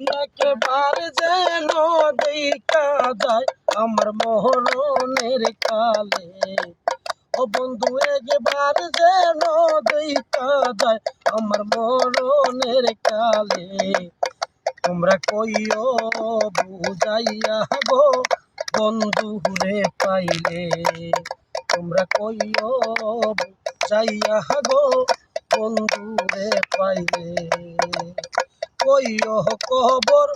একবার যেন দেখা যায় আমার মরণের কালে। ও বন্ধু, একবার যেন দেখা যায় আমার মরণের কালে। তোমরা কইও বুঝাইয়া গো বন্ধু রে পাইলে। তোমরা কইও বুঝাইয়া গো বন্ধু রে পাইলে। কইও কবর,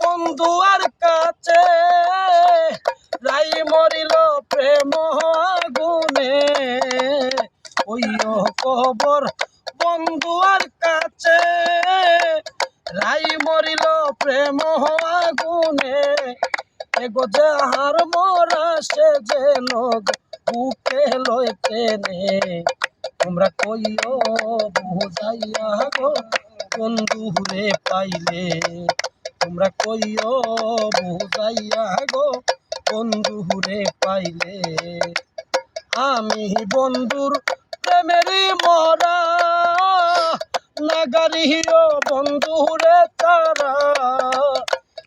বন্ধু আর কাছে। রাই মরিল প্রেম গুনে কইও কবর, বন্ধু আর কাছে। রাই মরিল প্রেম গুনে এগো যাহার মরা, সে যেন বুকে লয় টেনে। তোমরা কইও বুঝাইয়া গো। বন্ধু রে পাইলে। তোমরা কইও বুঝাইয়া গো, বন্ধু রে পাইলে। আমি বন্ধুর প্রেমেরই মরা নাগারিও বন্ধু রে তারা।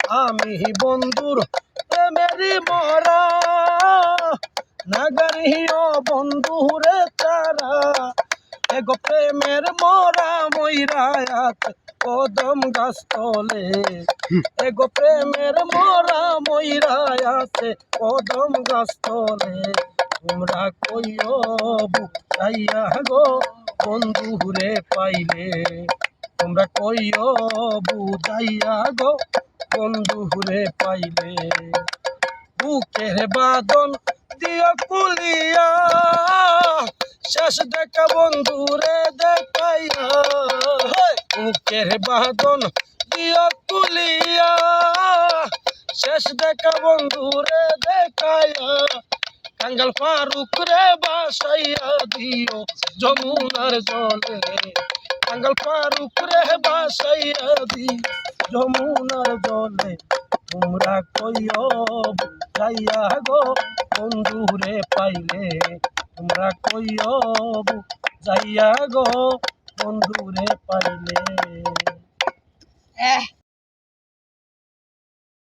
আমি বন্ধুর প্রেমেরই মরা নাগারিও বন্ধু রে তারা এগো প্রেমের মরা ময়রায়াত কদম গাছ তলে এগো প্রেমের মরা ময়রায়াত কদম গাছ তলে তোমরা কইও বুঝাইয়া গো বন্ধু রে পাইলে। তোমরা কইও বুঝাইয়া গো বন্ধু রে পাইলে। বুকের বাদন দিয়া কুলিয়া শেষ দেখা বন্ধু রে দেখাইয়া বুকের দিও কুলিয়া শেষ দেখা বন্ধু রে দেখাইয়া, কাঙ্গাল ফারুক রে বাসাইয়া দিও যমুনার জলে। কাঙ্গাল ফারুক রে বাসাইয়া দিও যমুনার জলে। তোমরা কইও যাইয়া গো বন্ধু রে পাইলে। তোমরা কইও যাইয়া গো বন্ধুরে পাইলে।